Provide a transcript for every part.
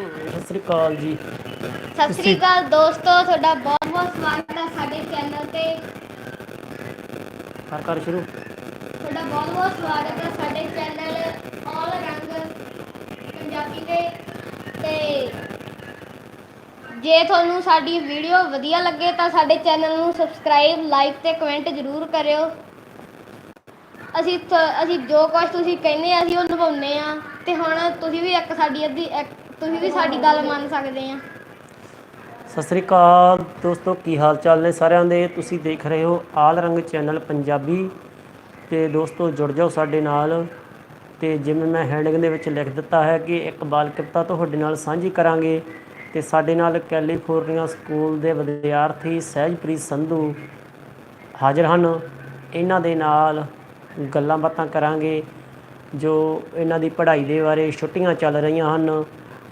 ਸਤਿ ਸ੍ਰੀ ਅਕਾਲ ਜੀ। ਸਤਿ ਸ੍ਰੀ ਅਕਾਲ ਦੋਸਤੋ ਤੁਹਾਡਾ ਬਹੁਤ ਬਹੁਤ ਸਵਾਗਤ ਹੈ ਸਾਡੇ ਚੈਨਲ ਤੇ। ਕਰ ਕਰ ਸ਼ੁਰੂ। ਤੁਹਾਡਾ ਬਹੁਤ ਬਹੁਤ ਸਵਾਗਤ ਹੈ ਸਾਡੇ ਚੈਨਲ ਆਲ ਰੰਗ ਪੰਜਾਬੀ ਤੇ। ਤੇ ਜੇ ਤੁਹਾਨੂੰ ਸਾਡੀ ਵੀਡੀਓ ਵਧੀਆ ਲੱਗੇ ਤਾਂ ਸਾਡੇ ਚੈਨਲ ਨੂੰ ਸਬਸਕ੍ਰਾਈਬ ਲਾਈਕ ਤੇ ਕਮੈਂਟ ਜ਼ਰੂਰ ਕਰਿਓ। ਅਸੀਂ ਅਸੀਂ ਜੋ ਕੁਝ ਤੁਸੀਂ ਕਹਿੰਦੇ ਆ ਅਸੀਂ ਉਹ ਨਿਭਾਉਂਦੇ ਆ। ਤੇ ਹੁਣ ਤੁਸੀਂ ਵੀ ਇੱਕ ਸਾਡੀ ਅੱਧੀ ਇੱਕ- ਤੁਸੀਂ ਵੀ ਸਾਡੀ ਗੱਲ ਮੰਨ ਸਕਦੇ ਆ। ਸਤਿ ਸ੍ਰੀ ਅਕਾਲ ਦੋਸਤੋ, ਕੀ ਹਾਲ ਚਾਲ ਨੇ ਸਾਰਿਆਂ ਦੇ? ਤੁਸੀਂ ਦੇਖ ਰਹੇ ਹੋ ਆਲ ਰੰਗ ਚੈਨਲ ਪੰਜਾਬੀ ਤੇ ਦੋਸਤੋ, ਜੁੜ ਜਾਓ ਸਾਡੇ ਨਾਲ। ਤੇ ਜਿਵੇਂ ਮੈਂ ਹੈਡਿੰਗ ਦੇ ਵਿੱਚ ਲਿਖ ਦਿੱਤਾ ਹੈ ਕਿ ਇੱਕ ਬਾਲ ਕਵਿਤਾ ਤੁਹਾਡੇ ਨਾਲ ਸਾਂਝੀ ਕਰਾਂਗੇ। ਤੇ ਸਾਡੇ ਨਾਲ ਕੈਲੀਫੋਰਨੀਆ ਸਕੂਲ ਦੇ ਵਿਦਿਆਰਥੀ ਸਹਿਜਪ੍ਰੀਤ ਸੰਧੂ ਹਾਜ਼ਰ ਹਨ। ਇਹਨਾਂ ਦੇ ਨਾਲ ਗੱਲਾਂ ਬਾਤਾਂ ਕਰਾਂਗੇ ਜੋ ਇਹਨਾਂ ਦੀ ਪੜ੍ਹਾਈ ਦੇ ਬਾਰੇ ਛੁੱਟੀਆਂ ਚੱਲ ਰਹੀਆਂ ਹਨ।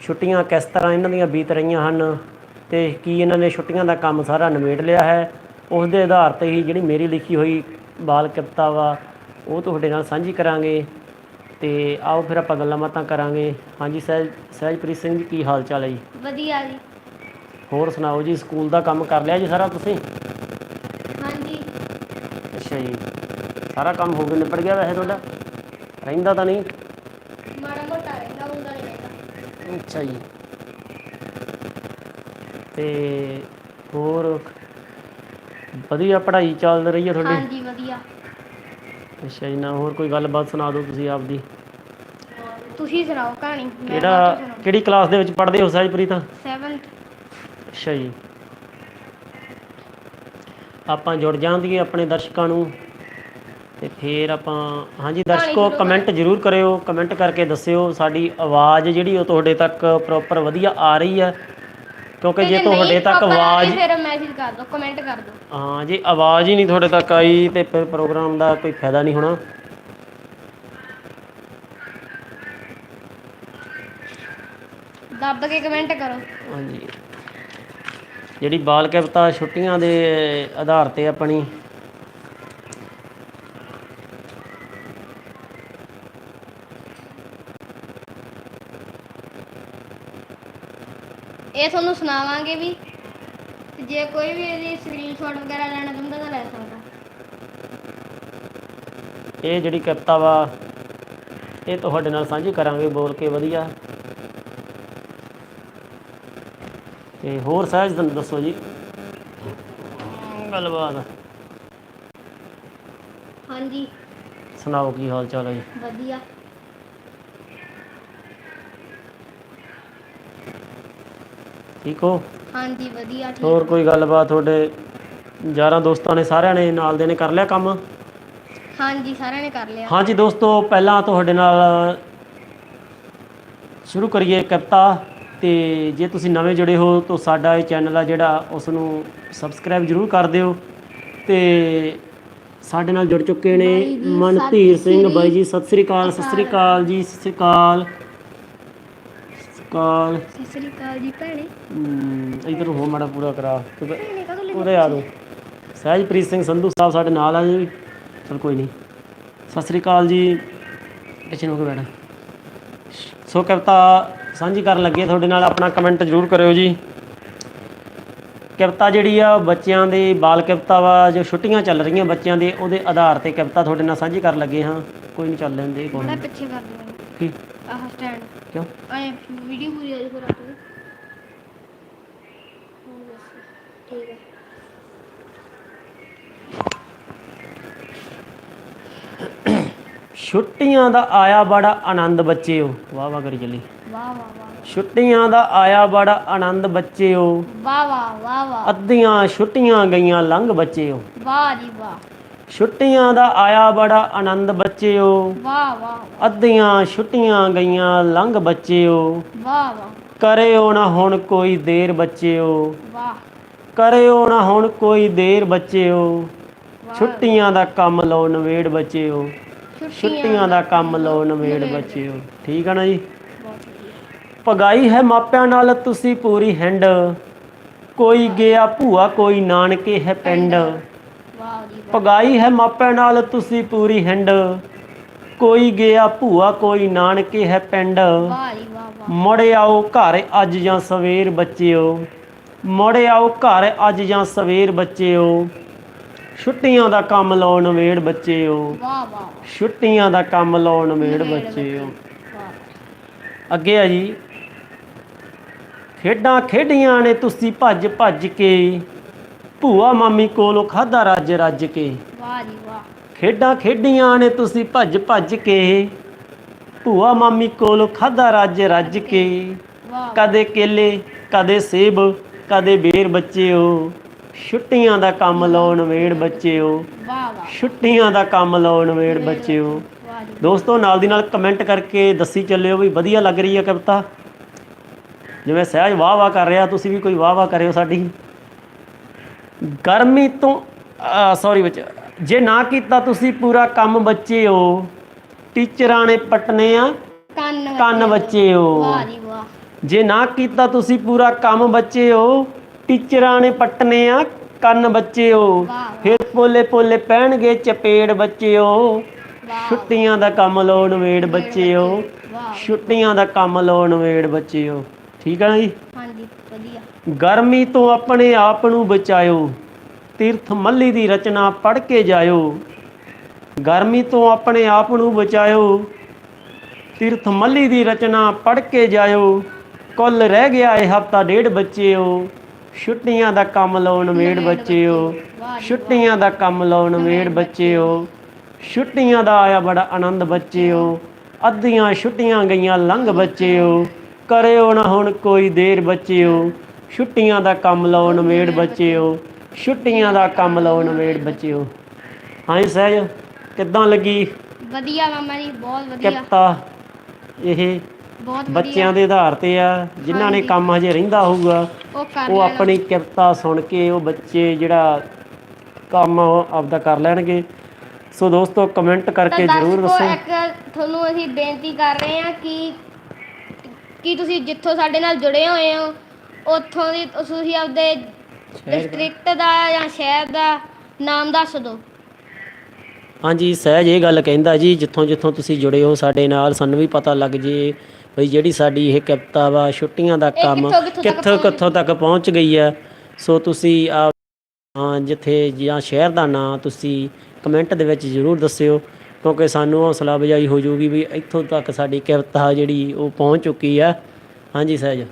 ਛੁੱਟੀਆਂ ਕਿਸ ਤਰ੍ਹਾਂ ਇਹਨਾਂ ਦੀਆਂ ਬੀਤ ਰਹੀਆਂ ਹਨ ਤੇ ਕੀ ਇਹਨਾਂ ਨੇ ਛੁੱਟੀਆਂ ਦਾ ਕੰਮ ਸਾਰਾ ਨਿਬੇੜ ਲਿਆ ਹੈ? ਉਸ ਦੇ ਆਧਾਰ ਤੇ ਹੀ ਜਿਹੜੀ ਮੇਰੀ ਲਿਖੀ ਹੋਈ ਬਾਲ ਕਵਿਤਾ ਵਾ ਉਹ ਤੁਹਾਡੇ ਨਾਲ ਸਾਂਝੀ ਕਰਾਂਗੇ ਤੇ ਆਓ ਫਿਰ ਆਪਾਂ ਗੱਲਾਂ ਬਾਤਾਂ ਕਰਾਂਗੇ। ਹਾਂਜੀ ਸਹਿਜ ਸਹਿਜਪ੍ਰੀਤ ਸਿੰਘ ਜੀ ਕੀ ਹਾਲ ਚਾਲ ਹੈ ਜੀ? ਵਧੀਆ ਜੀ। ਹੋਰ ਸੁਣਾਓ ਜੀ ਸਕੂਲ ਦਾ ਕੰਮ ਕਰ ਲਿਆ ਜੀ ਸਾਰਾ ਤੁਸੀਂ? ਹਾਂਜੀ। ਅੱਛਾ ਜੀ। ਸਾਰਾ ਕੰਮ ਹੋ ਗਿਆ ਨਿਬੜ ਗਿਆ ਵੈਸੇ ਤੁਹਾਡਾ? ਰਹਿੰਦਾ ਤਾਂ ਨਹੀਂ ਮਾੜਾ ਮੋਟਾ ਰਹਿੰਦਾ ਹੁੰਦਾ ਨਹੀਂ ਰਹਿੰਦਾ ਅੱਛਾ ਜੀ। ਤੇ ਹੋਰ ਵਧੀਆ ਪੜ੍ਹਾਈ ਚੱਲ ਰਹੀ ਹੈ ਤੁਹਾਡੀ? ਹਾਂਜੀ ਵਧੀਆ। ਅੱਛਾ ਜੀ ਨਾ ਹੋਰ ਕੋਈ ਗੱਲਬਾਤ ਸੁਣਾ ਦਿਓ ਤੁਸੀਂ ਆਪਦੀ। ਤੁਸੀਂ ਸੁਣਾਓ ਕਹਾਣੀ ਮੈਂ ਕਿਹੜਾ ਕਿਹੜੀ ਕਲਾਸ ਦੇ ਵਿੱਚ ਪੜ੍ਹਦੇ ਹੋ ਸਹਿਜਪ੍ਰੀਤ 7th ਅੱਛਾ ਜੀ। ਆਪਾਂ ਜੁੜ ਜਾਂਦੀਏ ਆਪਣੇ ਦਰਸ਼ਕਾਂ ਨੂੰ। ਤੇ ਫੇਰ ਆਪਾਂ ਹਾਂਜੀ ਦਰਸ਼ਕੋ ਕਮੈਂਟ ਜ਼ਰੂਰ ਕਰਿਓ ਕਮੈਂਟ ਕਰਕੇ ਦੱਸਿਓ ਸਾਡੀ ਆਵਾਜ਼ ਜਿਹੜੀ ਉਹ ਤੁਹਾਡੇ ਤੱਕ ਪ੍ਰੋਪਰ ਵਧੀਆ ਆ ਰਹੀ ਹੈ। ਕਿਉਂਕਿ ਜੇ ਤੁਹਾਡੇ ਤੱਕ ਆਵਾਜ਼ ਫਿਰ ਮੈਸੇਜ ਕਰ ਦਿਓ ਕਮੈਂਟ ਕਰ ਦਿਓ। ਹਾਂ ਜੇ ਆਵਾਜ਼ ਹੀ ਨਹੀਂ ਤੁਹਾਡੇ ਤੱਕ ਆਈ ਤੇ ਫਿਰ ਪ੍ਰੋਗਰਾਮ ਦਾ ਕੋਈ ਫਾਇਦਾ ਨਹੀਂ ਹੋਣਾ। ਦੱਬ ਕੇ ਕਮੈਂਟ ਕਰੋ। ਹਾਂਜੀ। ਜਿਹੜੀ ਬਾਲ ਕਵਿਤਾ ਛੁੱਟੀਆਂ ਦੇ ਆਧਾਰ ਤੇ ਆਪਣੀ ਇਹ ਤੁਹਾਨੂੰ ਸੁਣਾਵਾਂਗੇ ਵੀ ਤੇ ਜੇ ਕੋਈ ਵੀ ਇਹਦੀ ਸਕਰੀਨਸ਼ਾਟ ਵਗੈਰਾ ਲੈਣਾ ਚਾਹੁੰਦਾ ਤਾਂ ਲੈ ਸਕਦਾ। ਇਹ ਜਿਹੜੀ ਕਵਿਤਾ ਵਾ ਇਹ ਤੁਹਾਡੇ ਨਾਲ ਸਾਂਝੀ ਕਰਾਂਗੇ ਬੋਲ ਕੇ ਵਧੀਆ। ਤੇ ਹੋਰ ਸਹਿਜ ਤੁਹਾਨੂੰ ਦੱਸੋ ਜੀ। ਗੱਲਬਾਤ। ਹਾਂਜੀ। ਸੁਣਾਓ ਕੀ ਹਾਲ ਚਾਲ ਹੈ ਜੀ? ਵਧੀਆ। ਠੀਕ ਹੋ? ਹਾਂਜੀ ਵਧੀਆ ਠੀਕ। ਹੋਰ ਕੋਈ ਗੱਲਬਾਤ ਤੁਹਾਡੇ ਯਾਰਾਂ ਦੋਸਤਾਂ ਨੇ ਸਾਰਿਆਂ ਨੇ ਨਾਲ ਦੇ ਨੇ ਕਰ ਲਿਆ ਕੰਮ? ਹਾਂਜੀ ਸਾਰਿਆਂ ਨੇ ਕਰ ਲਿਆ। ਹਾਂਜੀ ਦੋਸਤੋ ਪਹਿਲਾਂ ਤੁਹਾਡੇ ਨਾਲ ਸ਼ੁਰੂ ਕਰੀਏ ਕਵਿਤਾ ਤੇ ਜੇ ਤੁਸੀਂ ਨਵੇਂ ਜੁੜੇ ਹੋ ਤਾਂ ਸਾਡਾ ਇਹ ਚੈਨਲ ਆ ਜਿਹੜਾ ਉਸ ਨੂੰ ਸਬਸਕ੍ਰਾਈਬ ਜ਼ਰੂਰ ਕਰ ਦਿਓ ਤੇ ਸਾਡੇ ਨਾਲ ਜੁੜ ਚੁੱਕੇ ਨੇ ਮਨਧੀਰ ਸਿੰਘ ਬਾਈ ਜੀ ਸਤਿ ਸ੍ਰੀ ਅਕਾਲ ਸਤਿ ਸ੍ਰੀ ਅਕਾਲ ਜੀ ਸਤਿ ਸ੍ਰੀ ਅਕਾਲ। ਅਕਾਲ। ਸਤਿ ਸ੍ਰੀ ਅਕਾਲ ਜੀ ਭੈਣੇ। ਹਮ, ਇੱਧਰ ਹੋ ਮਾੜਾ ਪੂਰਾ ਕਰਾ। ਬ- ਭੈਣੇ ਕਦੋਂ ਉਹਦੇ ਆ ਦੋ ਸਹਿਜਪ੍ਰੀਤ ਸਿੰਘ ਸੰਧੂ ਸਾਹਿਬ ਸਾਡੇ ਨਾਲ ਆ ਜੀ। ਚਲ ਕੋਈ ਨਹੀਂ। ਸਤਿ ਸ੍ਰੀ ਅਕਾਲ ਜੀ। ਪਿੱਛੇ ਨੂੰ ਹੋ ਕੇ ਬੈਠ। ਸੋ ਕਵਿਤਾ ਸਾਂਝੀ ਕਰਨ ਲੱਗੇ ਤੁਹਾਡੇ ਨਾਲ ਆਪਣਾ ਕਮੈਂਟ ਜ਼ਰੂਰ ਕਰਿਓ ਜੀ। ਕਵਿਤਾ ਜਿਹੜੀ ਆ ਬੱਚਿਆਂ ਦੀ ਬਾਲ ਕਵਿਤਾ ਵਾ ਜੋ ਛੁੱਟੀਆਂ ਚੱਲ ਰਹੀਆਂ ਬੱਚਿਆਂ ਦੇ ਉਹਦੇ ਆਧਾਰ ਤੇ ਕਵਿਤਾ ਤੁਹਾਡੇ ਨਾਲ ਸਾਂਝੀ ਕਰਨ ਲੱਗੇ ਹਾਂ। ਕੋਈ ਨਹੀਂ ਚੱਲ ਲੈਂਦੇ ਕੋਈ ਮੈਂ ਨਹੀਂ। ਪਿੱਛੇ ਕਰ ਦੂੰਗਾ ਕੀ? ਛੁੱਟੀਆਂ ਦਾ ਆਇਆ ਬੜਾ ਆਨੰਦ ਬੱਚਿਓ ਵਾਹ ਵਾਹ ਕਰੀ ਚੱਲੀ। ਵਾਹ ਵਾਹ ਵਾਹ। ਛੁੱਟੀਆਂ ਦਾ ਆਇਆ ਬੜਾ ਆਨੰਦ ਬੱਚਿਓ ਵਾਹ ਵਾਹ ਵਾਹ ਵਾਹ। ਅੱਧੀਆਂ ਛੁੱਟੀਆਂ ਗਈਆਂ ਲੰਘ ਬੱਚਿਓ ਵਾਹ ਜੀ ਵਾਹ। ਛੁੱਟੀਆਂ ਦਾ ਆਇਆ ਬੜਾ ਆਨੰਦ ਬੱਚਿਓ। ਵਾਹ ਵਾਹ ਅੱਧੀਆਂ ਛੁੱਟੀਆਂ ਗਈਆਂ ਲੰਘ ਬੱਚਿਓ। ਵਾਹ ਵਾਹ। ਕਰਿਓ ਨਾ ਹੁਣ ਕੋਈ ਦੇਰ ਬੱਚਿਓ। ਵਾਹ। ਕਰਿਓ ਨਾ ਹੁਣ ਕੋਈ ਦੇਰ ਬੱਚਿਓ। ਛੁੱਟੀਆਂ ਦਾ ਕੰਮ ਲਓ ਨਵੇੜ ਬੱਚਿਓ। ਛੁੱਟੀਆਂ ਦਾ ਕੰਮ ਲਓ ਨਵੇੜ ਬੱਚਿਓ। ਠੀਕ ਆ ਨਾ ਜੀ? ਪਗਾਈ ਹੈ ਮਾਪਿਆਂ ਨਾਲ ਤੁਸੀਂ ਪੂਰੀ ਹੈਂਡ। ਕੋਈ ਗਿਆ ਭੂਆ ਕੋਈ ਨਾਨਕੇ ਹੈ ਪਿੰਡ। ਪਗਾਈ ਹੈ ਮਾਪਿਆਂ ਨਾਲ ਤੁਸੀਂ ਪੂਰੀ ਹਿੰਡ। ਕੋਈ ਗਿਆ ਭੂਆ ਕੋਈ ਨਾਨਕੇ ਹੈ ਪਿੰਡ। ਮੁੜ ਆਓ ਘਰ ਅੱਜ ਜਾਂ ਸਵੇਰ ਬੱਚਿਓ। ਮੁੜ ਆਓ ਘਰ ਅੱਜ ਜਾਂ ਸਵੇਰ ਬੱਚਿਓ। ਛੁੱਟੀਆਂ ਦਾ ਕੰਮ ਲਾਉਣ ਵੇੜ ਬੱਚਿਓ। ਵਾਹ ਵਾਹ ਛੁੱਟੀਆਂ ਦਾ ਕੰਮ ਲਾਉਣ ਵੇੜ ਬੱਚਿਓ। ਅੱਗੇ ਆ ਜੀ। ਖੇਡਾਂ ਖੇਡੀਆਂ ਨੇ ਤੁਸੀਂ ਭੱਜ ਭੱਜ ਕੇ। ਭੂਆ ਮਾਮੀ ਕੋਲੋਂ ਖਾਦਾ ਰੱਜ ਰੱਜ ਕੇ। ਵਾਹ ਜੀ ਵਾਹ। ਖੇਡਾਂ ਖੇਡੀਆਂ ਨੇ ਤੁਸੀਂ ਭੱਜ ਭੱਜ ਕੇ। ਭੂਆ ਮਾਮੀ ਕੋਲੋਂ ਖਾਦਾ ਰੱਜ ਰੱਜ ਕੇ। ਵਾਹ। ਕਦੇ ਕੇਲੇ ਕਦੇ ਸੇਬ ਕਦੇ ਬੇਰ ਬੱਚਿਓ। ਛੁੱਟੀਆਂ ਦਾ ਕੰਮ ਲਾਉਣ ਵੇੜ ਬੱਚਿਓ। ਵਾਹ ਵਾਹ। ਛੁੱਟੀਆਂ ਦਾ ਕੰਮ ਲਾਉਣ ਵੇੜ ਬੱਚਿਓ। ਵਾਹ ਜੀ ਦੋਸਤੋ ਨਾਲ ਦੀ ਨਾਲ ਕਮੈਂਟ ਕਰਕੇ ਦੱਸੀ ਚੱਲਿਓ ਵੀ ਵਧੀਆ ਲੱਗ ਰਹੀ ਹੈ ਕਵਿਤਾ। ਜਿਵੇਂ ਸਹਿਜ ਵਾਹ ਵਾਹ ਕਰ ਰਿਹਾ ਤੁਸੀਂ ਵੀ ਕੋਈ ਵਾਹ ਵਾਹ ਕਰਿਓ ਸਾਡੀ। ਗਰਮੀ ਤੋਂ ਸੌਰੀ ਬੱਚਾ ਜੇ ਨਾ ਕੀਤਾ ਤੁਸੀਂ ਪੂਰਾ ਕੰਮ ਬੱਚਿਓ ਟੀਚਰਾਂ ਨੇ ਪਟਨੇ ਆ ਕੰਨ ਕੰਨ ਬੱਚਿਓ ਵਾਹ ਜੀ ਵਾਹ। ਜੇ ਨਾ ਕੀਤਾ ਤੁਸੀਂ ਪੂਰਾ ਕੰਮ ਬੱਚਿਓ ਟੀਚਰਾਂ ਨੇ ਪਟਨੇ ਆ ਕੰਨ ਬੱਚਿਓ ਵਾਹ ਫਿਰ ਪੋਲੇ ਪੋਲੇ ਪੈਣਗੇ ਚਪੇੜ ਬੱਚਿਓ ਵਾਹ ਛੁੱਟੀਆਂ ਦਾ ਕੰਮ ਲਾਉਣ ਵੇੜ ਬੱਚਿਓ ਵਾਹ। ਛੁੱਟੀਆਂ ਦਾ ਕੰਮ ਲਾਉਣ ਵੇੜ ਬੱਚਿਓ ਠੀਕ ਆ ਜੀ? ਹਾਂਜੀ ਵਧੀਆ। ਗਰਮੀ ਤੋਂ ਆਪਣੇ ਆਪ ਨੂੰ ਬਚਾਇਓ। ਤੀਰਥ ਮੱਲੀ ਦੀ ਰਚਨਾ ਪੜ੍ਹ ਕੇ ਜਾਇਓ। ਗਰਮੀ ਤੋਂ ਆਪਣੇ ਆਪ ਨੂੰ ਬਚਾਇਓ। ਤੀਰਥ ਮੱਲੀ ਦੀ ਰਚਨਾ ਪੜ੍ਹ ਕੇ ਜਾਇਓ। ਕੁੱਲ ਰਹਿ ਗਿਆ ਇਹ ਹਫਤਾ ਡੇਢ ਬੱਚਿਓ। ਛੁੱਟੀਆਂ ਦਾ ਕੰਮ ਲਾਉਣ ਬੱਚਿਓ। ਵਾਹ ਜੀ ਛੁੱਟੀਆਂ ਦਾ ਕੰਮ ਲਾਉਣ ਵੇੜ ਬੱਚਿਓ। ਛੁੱਟੀਆਂ ਦਾ ਆਇਆ ਬੜਾ ਆਨੰਦ ਬੱਚਿਓ। ਅੱਧੀਆਂ ਛੁੱਟੀਆਂ ਗਈਆਂ ਲੰਘ ਬੱਚਿਓ। ਕਰਿਓ ਨਾ ਹੁਣ ਕੋਈ ਦੇਰ ਬੱਚਿਓ। ਛੁੱਟੀਆਂ ਦਾ ਕੰਮ ਲਾਉਣ ਵੇੜ ਬੱਚਿਓ। ਛੁੱਟੀਆਂ ਦਾ ਕੰਮ ਲਾਉਣ ਵੇੜ ਬੱਚਿਓ। ਹਾਂ ਜੀ ਸਹਿਜ ਕਿੱਦਾਂ ਲੱਗੀ? ਵਧੀਆ ਮਾਮਾ ਜੀ ਬਹੁਤ ਵਧੀਆ। ਕਿੱਤਾ ਇਹ ਬਹੁਤ ਬੱਚਿਆਂ ਦੇ ਆਧਾਰ ਤੇ ਆ ਜਿਨ੍ਹਾਂ ਨੇ ਹਾਂਜੀ। ਕੰਮ ਹਜੇ ਰਹਿੰਦਾ ਹੋਊਗਾ ਉਹ ਕਰ ਉਹ ਲੈਣਾ। ਆਪਣੀ ਕਿਰਤਾ ਸੁਣ ਕੇ ਉਹ ਬੱਚੇ ਜਿਹੜਾ ਕੰਮ ਆਪਦਾ ਕਰ ਲੈਣਗੇ। ਸੋ ਦੋਸਤੋ ਕਮੈਂਟ ਕਰਕੇ ਜਰੂਰ ਦੱਸੋ। ਇੱਕ ਤੁਹਾਨੂੰ ਅਸੀਂ ਬੇਨਤੀ ਕਰ ਰਹੇ ਹਾਂ ਕਿ ਕਿ ਤੁਸੀਂ ਜਿੱਥੋਂ ਸਾਡੇ ਨਾਲ ਜੁੜੇ ਹੋਏ ਹੋ ਉੱਥੋਂ ਦੀ ਤੁਸੀਂ ਆਪਦੇ ਡਿਸਟ੍ਰਿਕਟ ਦਾ? ਜਾਂ ਸ਼ਹਿਰ ਦਾ ਨਾਮ ਦੱਸ ਦਿਓ। ਹਾਂਜੀ ਸਹਿਜ ਇਹ ਗੱਲ ਕਹਿੰਦਾ ਜੀ ਜਿੱਥੋਂ ਜਿੱਥੋਂ ਤੁਸੀਂ ਜੁੜੇ ਹੋ ਸਾਡੇ ਨਾਲ ਸਾਨੂੰ ਵੀ ਪਤਾ ਲੱਗ ਜੇ ਬਈ ਜਿਹੜੀ ਸਾਡੀ ਇਹ ਕਿਰਤਾ ਵਾ ਛੁੱਟੀਆਂ ਦਾ ਕੰਮ ਕਿੱਥੋਂ- ਕਿੱਥੋਂ ਤੱਕ ਪਹੁੰਚ- ਗਈ ਹੈ? ਸੋ ਤੁਸੀਂ ਆ ਹਾਂ ਜਿੱਥੇ ਜਾਂ ਸ਼ਹਿਰ ਦਾ ਨਾਂ ਤੁਸੀਂ ਕਮੈਂਟ ਦੇ ਵਿੱਚ ਜਰੂਰ ਦੱਸਿਓ ਕਿਉਂਕਿ ਸਾਨੂੰ ਹੌਸਲਾ ਅਫਜ਼ਾਈ ਹੋ ਜਾਊਗੀ ਵੀ ਇੱਥੋਂ ਤੱਕ ਸਾਡੀ ਕਿਰਤਾ ਜਿਹੜੀ ਉਹ ਪਹੁੰਚ ਚੁੱਕੀ ਆ ਹਾਂਜੀ ਸਹਿਜ।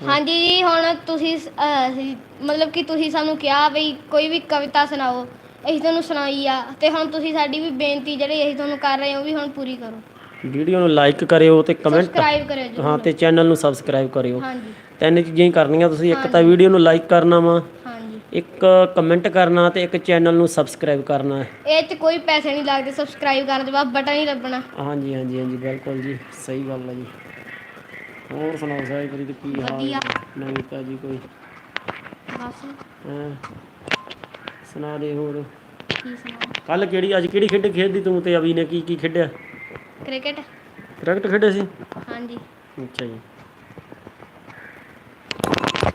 ਹਾਂਜੀ ਜੀ ਹੁਣ ਤੁਸੀਂ ਅਹ, ਅਸੀਂ- ਮਤਲਬ ਕਿ ਤੁਸੀਂ ਸਾਨੂੰ ਕਿਹਾ ਬਈ ਕੋਈ ਵੀ ਕਵਿਤਾ ਸੁਣਾਓ ਅਸੀਂ ਤੁਹਾਨੂੰ ਸੁਣਾਈ ਆ ਤੇ ਹੁਣ ਤੁਸੀਂ ਸਾਡੀ ਵੀ ਬੇਨਤੀ ਜਿਹੜੀ ਅਸੀਂ ਤੁਹਾਨੂੰ ਕਰ ਰਹੇ ਹਾਂ ਉਹ ਵੀ ਹੁਣ ਪੂਰੀ ਕਰੋ। ਵੀਡੀਓ ਨੂੰ ਲਾਈਕ ਕਰਿਓ ਤੇ ਕਮੈਂਟ ਸਬਸਕ੍ਰਾਈਬ ਕਰਿਓ ਜੀ ਹਾਂ ਤੇ ਚੈਨਲ ਨੂੰ ਸਬਸਕ੍ਰਾਈਬ ਕਰਿਓ। ਹਾਂਜੀ। ਤਿੰਨ ਚੀਜ਼ਾਂ ਹੀ ਕਰਨੀਆਂ ਤੁਸੀਂ ਇੱਕ ਤਾਂ ਵੀਡੀਓ ਨੂੰ ਲਾਈਕ ਕਰਨਾ ਵਾ ਹਾਂਜੀ। ਇੱਕ ਕਮੈਂਟ ਕਰਨਾ ਤੇ ਇੱਕ ਚੈਨਲ ਨੂੰ ਸਬਸਕ੍ਰਾਈਬ ਕਰਨਾ। ਹੈ ਇਹ 'ਚ ਕੋਈ ਪੈਸੇ ਨਹੀਂ ਲੱਗਦੇ ਸਬਸਕ੍ਰਾਈਬ ਕਰਨ ਦੇ ਬਾਅਦ ਬਟਨ ਹੀ ਲੱਭਣਾ। ਹਾਂਜੀ ਹਾਂਜੀ ਹਾਂਜੀ ਬਿਲਕੁਲ ਜੀ ਸਹੀ ਗੱਲ ਹੈ ਜੀ। ਹੋਰ ਸੁਣਾਓ ਸਾਹਿਬ ਕਰੀ ਤੇ ਕੀ ਹਾਲ ਵਧੀਆ। ਨਵੀਂ ਤਾਜੀ ਕੋਈ? ਬਸ। ਹੈਂ? ਸੁਣਾ ਦੇ ਹੋਰ। ਕੀ ਕੱਲ ਕਿਹੜੀ ਅੱਜ ਕਿਹੜੀ ਖੇਡ ਖੇਡਦੀ ਤੂੰ ਤੇ ਅਵੀ ਨੇ ਕੀ ਕੀ ਖੇਡਿਆ? ਕ੍ਰਿਕਟ। ਕ੍ਰਿਕਟ ਖੇਡੇ ਸੀ? ਹਾਂਜੀ। ਅੱਛਾ ਜੀ।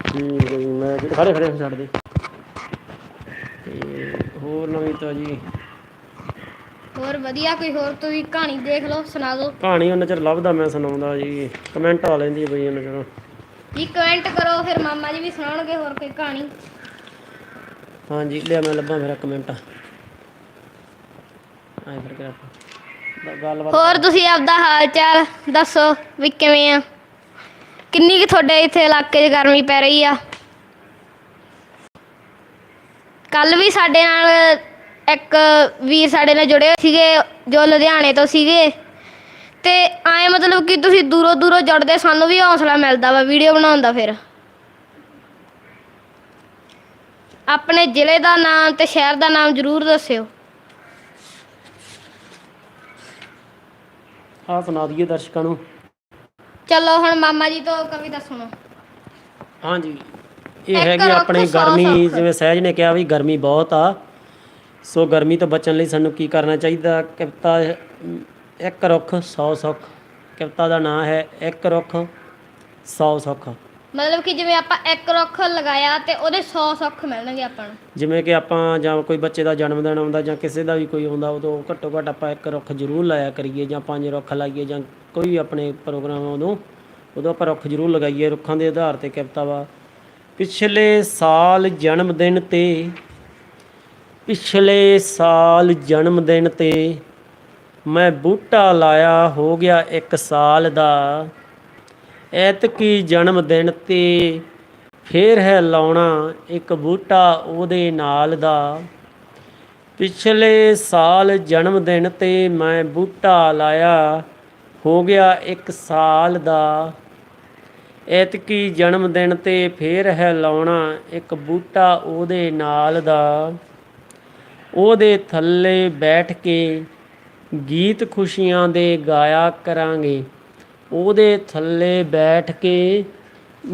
ਠੀਕ ਹੈ ਜੀ ਮੈਂ ਖੜੇ ਖੜੇ ਛੱਡ ਦੇ। ਤੇ ਹੋਰ ਨਵੀਂ ਤਾਜੀ ਹੋਰ ਵਧੀਆ ਕੋਈ ਹੋਰ ਤੁਸੀਂ ਕਹਾਣੀ ਦੇਖ ਲਓ ਸੁਣਾ ਦਿਓ। ਕਹਾਣੀ ਉਹਨਾਂ ਚਿਰ ਲੱਭਦਾ ਮੈਂ ਸੁਣਾਉਂਦਾ ਜੀ। ਕਮੈਂਟ ਆ ਲੈਂਦੀ ਹੈ ਬਈ ਉਹਨਾਂ ਚਿਰ। ਜੀ ਕਮੈਂਟ ਕਰੋ ਫਿਰ ਮਾਮਾ ਜੀ ਵੀ ਸੁਣਾਉਣਗੇ ਹੋਰ ਕੋਈ ਕਹਾਣੀ। ਹਾਂਜੀ ਲਿਆ ਮੈਂ ਲੱਭਾਂ ਮੇਰਾ ਕਮੈਂਟ ਆਏ ਫਿਰ ਕਰ ਗੱਲਬਾਤ ਹੋਰ ਤੁਸੀਂ ਆਪਦਾ ਹਾਲ ਚਾਲ ਦੱਸੋ ਵੀ ਕਿਵੇਂ ਆ? ਕਿੰਨੀ ਕਿ ਤੁਹਾਡੇ ਇੱਥੇ ਇਲਾਕੇ 'ਚ ਗਰਮੀ ਪੈ ਰਹੀ ਆ? ਕੱਲ ਵੀ ਸਾਡੇ ਨਾਲ ਇੱਕ ਵੀਰ ਸਾਡੇ ਨਾਲ ਜੁੜੇ ਹੋਏ ਸੀਗੇ ਜੋ ਲੁਧਿਆਣੇ ਤੋਂ ਸੀਗੇ। ਤੇ ਐ ਮਤਲਬ ਕਿ ਤੁਸੀਂ ਦੂਰੋਂ ਦੂਰੋਂ ਜੁੜਦੇ ਸਾਨੂੰ ਵੀ ਹੌਸਲਾ ਮਿਲਦਾ ਵਾ ਵੀਡੀਓ ਬਣਾਉਣ ਦਾ ਫਿਰ। ਆਪਣੇ ਜ਼ਿਲ੍ਹੇ ਦਾ ਨਾਮ ਤੇ ਸ਼ਹਿਰ ਦਾ ਨਾਮ ਜ਼ਰੂਰ ਦੱਸਿਓ। ਆ ਸੁਣਾ ਦਈਏ ਦਰਸ਼ਕਾਂ ਨੂੰ। ਚਲੋ ਹੁਣ ਮਾਮਾ ਜੀ ਤੋਂ ਕਵਿਤਾ ਸੁਣੋ। ਹਾਂਜੀ। ਇਹ ਇੱਕ ਹੈਗੀ ਰੁੱਖ ਆਪਣੀ ਸੌ ਗਰਮੀ ਸੁੱਖ। ਜਿਵੇਂ ਸਹਿਜ ਨੇ ਕਿਹਾ ਵੀ ਗਰਮੀ ਬਹੁਤ ਆ। ਸੋ ਗਰਮੀ ਤੋਂ ਬਚਣ ਲਈ ਸਾਨੂੰ ਕੀ ਕਰਨਾ ਚਾਹੀਦਾ? ਕਵਿਤਾ ਇੱਕ ਰੁੱਖ 100 ਸੁੱਖ। ਕਵਿਤਾ ਦਾ ਨਾਮ ਹੈ ਇੱਕ ਰੁੱਖ 100 ਸੁੱਖ। ਮਤਲਬ ਕਿ ਜਿਵੇਂ ਆਪਾਂ ਇੱਕ ਰੁੱਖ ਲਗਾਇਆ ਤੇ ਉਹਦੇ 100 ਸੁੱਖ ਮਿਲਣਗੇ ਆਪਾਂ ਨੂੰ। ਜਿਵੇਂ ਕਿ ਆਪਾਂ ਜਾਂ ਕੋਈ ਬੱਚੇ ਦਾ ਜਨਮ ਦਿਨ ਆਉਂਦਾ ਜਾਂ ਕਿਸੇ ਦਾ ਵੀ ਕੋਈ ਆਉਂਦਾ ਉਦੋਂ ਘੱਟੋ ਘੱਟ ਆਪਾਂ ਇੱਕ ਰੁੱਖ ਜ਼ਰੂਰ ਲਾਇਆ ਕਰੀਏ ਜਾਂ ਪੰਜ ਰੁੱਖ ਲਾਈਏ ਜਾਂ ਕੋਈ ਵੀ ਆਪਣੇ ਪ੍ਰੋਗਰਾਮ ਉਦੋਂ ਉਦੋਂ ਆਪਾਂ ਰੁੱਖ ਜ਼ਰੂਰ ਲਗਾਈਏ। ਰੁੱਖਾਂ ਦੇ ਆਧਾਰ ਤੇ ਕਵਿਤਾ ਵਾ ਪਿਛਲੇ ਸਾਲ ਜਨਮ ਦਿਨ ਤੇ ਪਿਛਲੇ ਸਾਲ ਜਨਮ ਦਿਨ ਤੇ ਮੈਂ ਬੂਟਾ ਲਾਇਆ ਹੋ ਗਿਆ ਇੱਕ ਸਾਲ ਦਾ। ਐਤਕੀ ਜਨਮ ਦਿਨ ਤੇ ਫੇਰ ਹੈ ਲਾਉਣਾ ਇੱਕ ਬੂਟਾ ਉਹਦੇ ਨਾਲ ਦਾ। ਪਿਛਲੇ ਸਾਲ ਜਨਮ ਦਿਨ ਤੇ ਮੈਂ ਬੂਟਾ ਲਾਇਆ ਹੋ ਗਿਆ ਇੱਕ ਸਾਲ ਦਾ। ਐਤਕੀ ਜਨਮ ਦਿਨ ਤੇ ਫੇਰ ਹੈ ਲਾਉਣਾ ਇੱਕ ਬੂਟਾ ਉਹਦੇ ਨਾਲ ਦਾ। ਉਹਦੇ ਥੱਲੇ ਬੈਠ ਕੇ ਗੀਤ ਖੁਸ਼ੀਆਂ ਦੇ ਗਾਇਆ ਕਰਾਂਗੇ। ਉਹਦੇ ਥੱਲੇ ਬੈਠ ਕੇ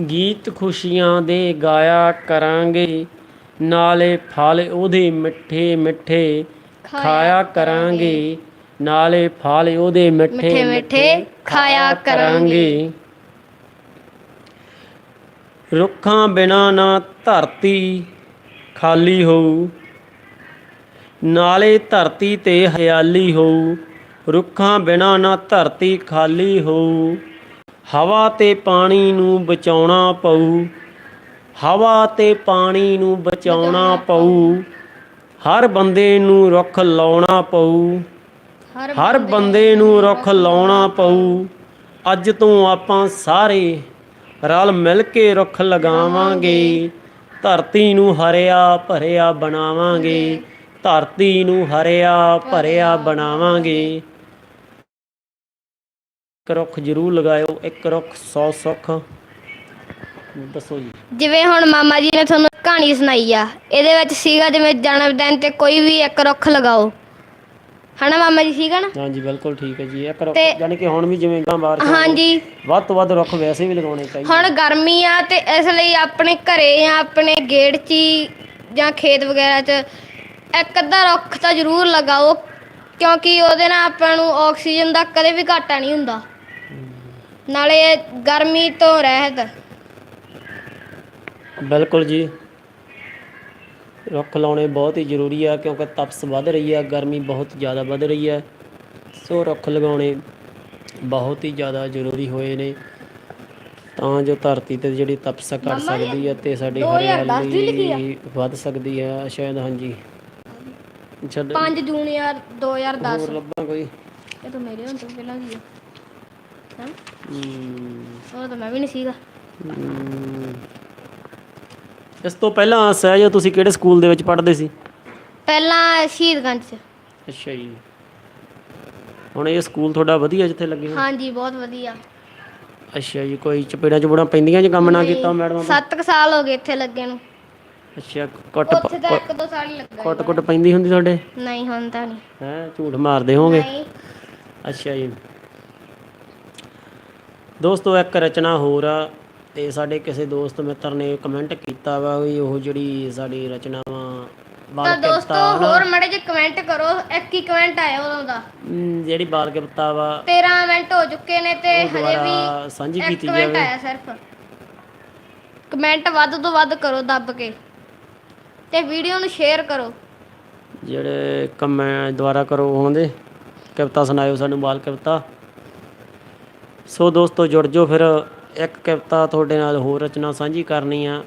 ਗੀਤ ਖੁਸ਼ੀਆਂ ਦੇ ਗਾਇਆ ਕਰਾਂਗੇ। ਨਾਲੇ ਫਲ ਉਹਦੇ ਮਿੱਠੇ ਮਿੱਠੇ ਖਾਇਆ ਕਰਾਂਗੇ। ਨਾਲੇ ਫਲ ਉਹਦੇ ਮਿੱਠੇ ਮਿੱਠੇ ਖਾਇਆ ਕਰਾਂਗੇ। ਰੁੱਖਾਂ ਬਿਨਾ ਨਾ ਧਰਤੀ ਖਾਲੀ ਹੋਊ। ਨਾਲੇ ਧਰਤੀ ਤੇ ਹਰਿਆਲੀ ਹੋਊ ਰੁੱਖਾਂ ਬਿਨਾ ਨਾ ਧਰਤੀ ਖਾਲੀ ਹੋਊ। ਹਵਾ ਤੇ ਪਾਣੀ ਨੂੰ ਬਚਾਉਣਾ ਪਊ ਹਵਾ ਤੇ ਪਾਣੀ ਨੂੰ ਬਚਾਉਣਾ ਪਊ। ਹਰ ਬੰਦੇ ਨੂੰ ਰੁੱਖ ਲਾਉਣਾ ਪਊ ਹਰ ਬੰਦੇ ਨੂੰ ਰੁੱਖ ਲਾਉਣਾ ਪਊ। ਅੱਜ ਤੋਂ ਆਪਾਂ ਸਾਰੇ ਰਲ ਮਿਲ ਕੇ ਰੁੱਖ ਲਗਾਵਾਂਗੇ। ਧਰਤੀ ਨੂੰ ਹਰਿਆ ਭਰਿਆ ਬਣਾਵਾਂਗੇ। ਧਰਤੀ ਨੂੰ ਹਰਿਆ ਭਰਿਆ ਬਣਾਵਾਂਗੇ। ਇੱਕ ਰੁੱਖ ਜ਼ਰੂਰ ਲਗਾਇਓ ਇੱਕ ਰੁੱਖ 100 ਸੁੱਖ। ਦੱਸੋ ਜੀ। ਜਿਵੇਂ ਹੁਣ ਮਾਮਾ ਜੀ ਨੇ ਤੁਹਾਨੂੰ ਕਹਾਣੀ ਸੁਣਾਈ ਆ ਇਹਦੇ ਵਿੱਚ ਸੀਗਾ ਜਿਵੇਂ ਜਨਮ ਦਿਨ ਤੇ ਕੋਈ ਵੀ ਇੱਕ ਰੁੱਖ ਲਗਾਓ। ਹਨਾ ਮਾਮਾ ਜੀ ਸੀਗਾ ਨਾ? ਹਾਂਜੀ ਬਿਲਕੁਲ ਠੀਕ ਹੈ ਜੀ ਇੱਕ ਰੁੱਖ ਤੇ- ਯਾਨੀ ਕਿ ਹੁਣ ਵੀ ਜਿਵੇਂ ਗਾਂ ਬਾਹਰ ਹਾਂਜੀ। ਵੱਧ ਤੋਂ ਵੱਧ ਰੁੱਖ ਵੈਸੇ ਵੀ ਲਗਾਉਣੇ ਚਾਹੀਦੇ ਹੁਣ ਗਰਮੀ ਆ ਤੇ ਇਸ ਲਈ ਆਪਣੇ ਘਰੇ ਜਾਂ ਆਪਣੇ ਗੇਟ 'ਚ ਹੀ ਜਾਂ ਖੇਤ ਵਗੈਰਾ 'ਚ ਇੱਕ ਅੱਧਾ ਰੁੱਖ ਤਾਂ ਜ਼ਰੂਰ ਲਗਾਓ ਕਿਉਂਕਿ ਉਹਦੇ ਨਾਲ ਆਪਾਂ ਨੂੰ ਆਕਸੀਜਨ ਦਾ ਕਦੇ ਵੀ ਘਾਟਾ ਨਹੀਂ ਹੁੰਦਾ। ਨਾਲੇ ਇਹ ਗਰਮੀ ਤੋਂ ਰਹਿਤ ਬਿਲਕੁਲ ਜੀ। ਰੁੱਖ ਲਾਉਣੇ ਬਹੁਤ ਹੀ ਜ਼ਰੂਰੀ ਆ ਕਿਉਂਕਿ ਤਪਸ ਵੱਧ ਰਹੀ ਆ ਗਰਮੀ ਬਹੁਤ ਜ਼ਿਆਦਾ ਵੱਧ ਰਹੀ ਹੈ ਸੋ ਰੁੱਖ ਲਗਾਉਣੇ ਬਹੁਤ ਹੀ ਜ਼ਿਆਦਾ ਜ਼ਰੂਰੀ ਹੋਏ ਨੇ। ਤਾਂ ਜੋ ਧਰਤੀ ਤੇ ਜਿਹੜੀ ਤਪਸ ਘਟ ਜੀ, ਸਕਦੀ ਹੈ ਤੇ ਸਾਡੀ 2010 ਦੀ ਲਿਖੀ ਆ? ਹਰਿਆਲੀ ਵੱਧ ਸਕਦੀ ਹੈ ਸ਼ਾਇਦ ਹਾਂਜੀ। ਛੱਡ 5 ਜੂਨ ਯਾਰ 2010 ਹੋਰ ਲੱਭਾਂ ਕੋਈ? ਇਹ ਤਾਂ ਮੇਰੇ ਹੁਣ ਤੋਂ ਪਹਿਲਾਂ ਦੀ ਹੈ? ਹਾਂ। ਉਹ ਤਾਂ ਮੈਂ ਵੀ ਨਹੀਂ ਸੀਗਾ। ਇਸ ਤੋਂ ਪਹਿਲਾਂ ਸਹਿਜ ਤੁਸੀਂ ਕਿਹੜੇ ਸਕੂਲ ਦੇ ਵਿੱਚ ਪੜ੍ਹਦੇ ਸੀ? ਪਹਿਲਾਂ ਸ਼ਹੀਦਗੰਜ 'ਚ। ਅੱਛਾ ਜੀ। ਹੁਣ ਇਹ ਸਕੂਲ ਤੁਹਾਡਾ ਵਧੀਆ ਜਿੱਥੇ ਲੱਗੇ ਹੋ ਹਾਂਜੀ ਬਹੁਤ ਵਧੀਆ। ਅੱਛਾ ਜੀ ਕੋਈ ਚਪੇੜਾ ਚਪੂੜਾ ਪੈਂਦੀਆਂ ਜੇ ਕੰਮ ਨਾ ਕੀਤਾ ਮੈਡਮ 7 ਸਾਲ ਹੋ ਗਏ ਇੱਥੇ ਲੱਗੇ ਨੂੰ। ਅੱਛਾ ਕੁੱਟ ਉੱਥੇ ਤਾਂ ਇੱਕ ਦੋ ਸਾਲ ਹੀ ਲੱਗਾ ਕੁੱਟ ਕੁੱਟ ਪੈਂਦੀ ਹੁੰਦੀ ਤੁਹਾਡੇ? ਨਹੀਂ ਹੁਣ ਤਾਂ ਨਹੀਂ। ਹੈ ਝੂਠ ਮਾਰਦੇ ਹੋਗੇ ਨਹੀਂ। ਅੱਛਾ ਜੀ। ਦੋਸਤੋ ਇੱਕ ਰਚਨਾ ਹੋਰ ਆ ਤੇ ਸਾਡੇ ਕਿਸੇ ਦੋਸਤ ਮਿੱਤਰ ਨੇ ਕਮੈਂਟ ਕੀਤਾ ਵਾ ਵੀ ਉਹ ਜਿਹੜੀ ਸਾਡੀ ਰਚਨਾਵਾਂ ਤਾਂ ਦੋਸਤੋ ਹੋਰ ਮੜੇ ਜੇ ਕਮੈਂਟ ਕਰੋ। ਇੱਕ ਹੀ ਕਮੈਂਟ ਆਇਆ ਉਦੋਂ ਦਾ ਜਿਹੜੀ ਬਾਲ ਕਵਿਤਾ ਵਾ। 13 ਮਿੰਟ ਹੋ ਚੁੱਕੇ ਨੇ ਤੇ ਉਹ ਹਜੇ ਦੁਬਾਰਾ ਵੀ ਸਾਂਝੀ ਇੱਕ ਕੀਤੀ ਕਮੈਂਟ ਜਾਵੇ। ਆਇਆ ਸਿਰਫ। ਕਮੈਂਟ ਵੱਧ ਤੋਂ ਵੱਧ ਕਰੋ ਦੱਬ ਕੇ। ਤੇ ਵੀਡੀਓ ਨੂੰ ਸ਼ੇਅਰ ਕਰੋ। ਜਿਹੜੇ ਕਮੈਂ ਦੁਆਰਾ ਕਰੋ ਉਹਦੇ ਕਵਿਤਾ ਸੁਣਾਇਓ ਸਾਨੂੰ ਬਾਲ ਕਵਿਤਾ। ਸੋ ਦੋਸਤੋ ਜੁੜ ਜਾਓ ਫਿਰ ਇੱਕ ਕਵਿਤਾ ਤੁਹਾਡੇ ਨਾਲ ਹੋਰ ਰਚਨਾ ਸਾਂਝੀ ਕਰਨੀ ਆ।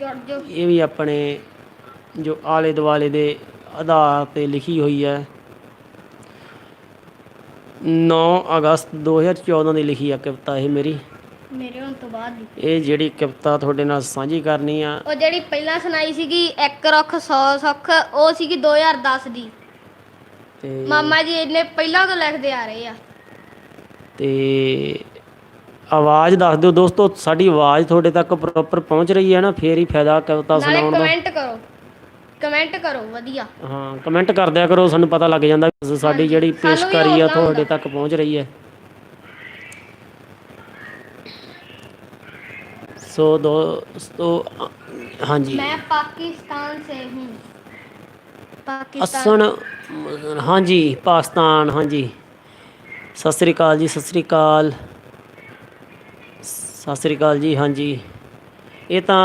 ਜੁੜ ਜੋ ਇਹ ਵੀ ਆਪਣੇ ਜੋ ਆਲੇ ਦੁਆਲੇ ਦੇ ਆਧਾਰ ਤੇ ਲਿਖੀ ਹੋਈ ਹੈ। 9 ਅਗਸਤ 2014 ਦੀ ਲਿਖੀ ਆ ਕਵਿਤਾ ਇਹ ਮੇਰੀ। ਮੇਰੇ ਹੁਣ ਤੋਂ ਬਾਅਦ ਦੀ। ਇਹ ਜਿਹੜੀ ਕਵਿਤਾ ਤੁਹਾਡੇ ਨਾਲ ਸਾਂਝੀ ਕਰਨੀ ਆ। ਉਹ ਜਿਹੜੀ ਪਹਿਲਾਂ ਸੁਣਾਈ ਸੀਗੀ ਇੱਕ ਰੁੱਖ 100 ਸੁੱਖ ਉਹ ਸੀਗੀ 2010 ਦੀ। ਤੇ ਮਾਮਾ ਜੀ ਇਹਨੇ ਪਹਿਲਾਂ ਤੋਂ ਲਿਖਦੇ ਆ ਰਹੇ ਆ। ਤੇ ਆਵਾਜ਼ ਦੱਸ ਦਿਓ ਦੋਸਤੋ ਸਾਡੀ ਆਵਾਜ਼ ਤੁਹਾਡੇ ਤੱਕ ਪ੍ਰੋਪਰ ਪਹੁੰਚ ਰਹੀ ਹੈ ਨਾ ਫੇਰ ਹੀ ਫਾਇਦਾ ਕਵਿਤਾ ਨਾਲੇ ਸੁਣਾਉਣ ਦਾ। ਕਮੈਂਟ ਕਰੋ। ਕਮੈਂਟ ਕਰੋ ਵਧੀਆ। ਹਾਂ ਕਮੈਂਟ ਕਰ ਦਿਆ ਕਰੋ ਸਾਨੂੰ ਪਤਾ ਲੱਗ ਜਾਂਦਾ ਸਾਡੀ ਜਿਹੜੀ ਪੇਸ਼ਕਾਰੀ ਆ ਤੁਹਾਡੇ। ਤੱਕ ਪਹੁੰਚ ਰਹੀ ਹੈ। ਸੋ ਦੋਸਤੋ ਅ, ਹਾਂਜੀ मैं पाकिस्तान से हूँ पाकिस्तान ਅਸਨ ਹਾਂਜੀ ਪਾਕਿਸਤਾਨ ਹਾਂਜੀ ਸਤਿ ਸ੍ਰੀ ਅਕਾਲ ਜੀ ਸਤਿ ਸ੍ਰੀ ਅਕਾਲ ਸਤਿ ਸ੍ਰੀ ਅਕਾਲ ਜੀ ਹਾਂਜੀ ਇਹ ਤਾਂ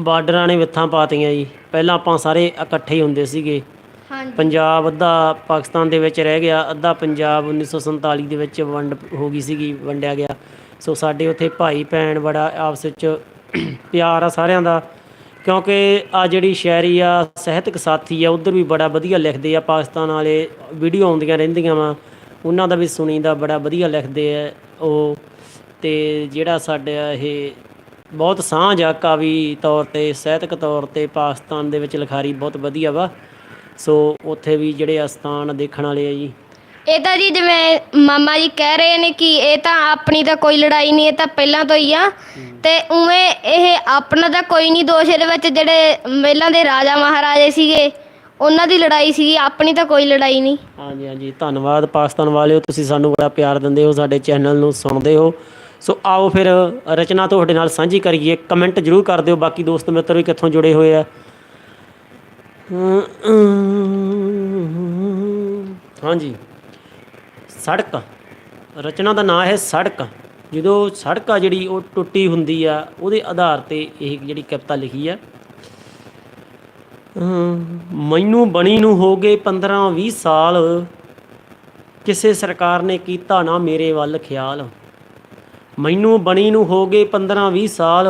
ਬਾਰਡਰਾਂ ਨੇ ਵਿੱਥਾਂ ਪਾਤੀਆਂ ਜੀ ਪਹਿਲਾਂ ਆਪਾਂ ਸਾਰੇ ਇਕੱਠੇ ਹੀ ਹੁੰਦੇ ਸੀਗੇ ਹਾਂਜੀ ਪੰਜਾਬ ਅੱਧਾ ਪਾਕਿਸਤਾਨ ਦੇ ਵਿੱਚ ਰਹਿ ਗਿਆ ਅੱਧਾ ਪੰਜਾਬ 1947 ਦੇ ਵਿੱਚ ਵੰਡ ਹੋ ਗਈ ਸੀਗੀ ਵੰਡਿਆ ਗਿਆ ਸੋ ਸਾਡੇ ਉੱਥੇ ਭਾਈ ਭੈਣ ਬੜਾ ਆਪਸ ਵਿੱਚ ਪਿਆਰ ਆ ਸਾਰਿਆਂ ਦਾ, ਕਿਉਂਕਿ ਆ ਜਿਹੜੀ ਸ਼ਾਇਰੀ ਆ ਸਾਹਿਤਕ ਸਾਥੀ ਆ, ਉਧਰ ਵੀ ਬੜਾ ਵਧੀਆ ਲਿਖਦੇ ਆ, ਪਾਕਿਸਤਾਨ ਵਾਲੇ ਵੀਡੀਓ ਆਉਂਦੀਆਂ ਰਹਿੰਦੀਆਂ ਵਾ, ਉਹਨਾਂ ਦਾ ਵੀ ਸੁਣੀਦਾ ਬੜਾ ਵਧੀਆ ਲਿਖਦੇ ਆ ਉਹ, ਤੇ ਜਿਹੜਾ ਸਾਡਾ ਇਹ ਬਹੁਤ ਸਾਂਝ ਆ ਕਾਵੀ ਤੌਰ ਤੇ, ਸਾਹਿਤਕ ਤੌਰ ਤੇ ਪਾਕਿਸਤਾਨ ਦੇ ਵਿੱਚ ਲਿਖਾਰੀ ਬਹੁਤ ਵਧੀਆ ਵਾ, ਸੋ ਉੱਥੇ ਵੀ ਜਿਹੜੇ ਅਸਥਾਨ ਦੇਖਣ ਵਾਲੇ ਆ ਜੀ। ਇਹ ਤਾਂ ਜੀ ਜਿਵੇਂ ਮਾਮਾ ਜੀ ਕਹਿ ਰਹੇ ਨੇ ਕਿ ਇਹ ਤਾਂ ਆਪਣੀ ਤਾਂ ਕੋਈ ਲੜਾਈ ਨਹੀਂ, ਇਹ ਤਾਂ ਪਹਿਲਾਂ ਤੋਂ ਹੀ ਆ। ਤੇ ਉਵੇਂ ਇਹ ਆਪਣਾ ਤਾਂ ਕੋਈ ਨਹੀਂ ਦੋਸ਼ ਇਹਦੇ ਵਿੱਚ, ਜਿਹੜੇ ਮਹਿਲਾਂ ਦੇ ਰਾਜਾ ਮਹਾਰਾਜੇ ਸੀਗੇ, ਉਹਨਾਂ ਦੀ ਲੜਾਈ ਸੀਗੀ, ਆਪਣੀ ਤਾਂ ਕੋਈ ਲੜਾਈ ਨਹੀਂ। ਹਾਂਜੀ ਹਾਂਜੀ, ਧੰਨਵਾਦ ਪਾਕਿਸਤਾਨ ਵਾਲਿਓ, ਤੁਸੀਂ ਸਾਨੂੰ ਬੜਾ ਪਿਆਰ ਦਿੰਦੇ ਹੋ, ਸਾਡੇ ਚੈਨਲ ਨੂੰ ਸੁਣਦੇ ਹੋ। ਸੋ ਆਓ ਫਿਰ ਰਚਨਾ ਤੁਹਾਡੇ ਨਾਲ ਸਾਂਝੀ ਕਰੀਏ, ਕਮੈਂਟ ਜਰੂਰ ਕਰ ਦਿਓ, ਬਾਕੀ ਦੋਸਤ ਮਿੱਤਰ ਵੀ ਕਿੱਥੋਂ ਜੁੜੇ ਹੋਏ ਆ। ਹਾਂਜੀ। ਸੜਕ। ਰਚਨਾ ਦਾ ਨਾਮ ਹੈ ਸੜਕ। ਜਦੋਂ ਸੜਕ ਆ ਜਿਹੜੀ ਉਹ ਟੁੱਟੀ ਹੁੰਦੀ ਆ ਉਹਦੇ ਆਧਾਰ ਤੇ ਇਹ ਜਿਹੜੀ ਕਵਿਤਾ ਲਿਖੀ ਆ। ਮੈਨੂੰ ਬਣੀ ਨੂੰ ਹੋ ਗਏ 15 20 ਸਾਲ। ਕਿਸੇ ਸਰਕਾਰ ਨੇ ਕੀਤਾ ਨਾ ਮੇਰੇ ਵੱਲ ਖਿਆਲ। ਮੈਨੂੰ ਬਣੀ ਨੂੰ ਹੋ ਗਏ 15 20 ਸਾਲ।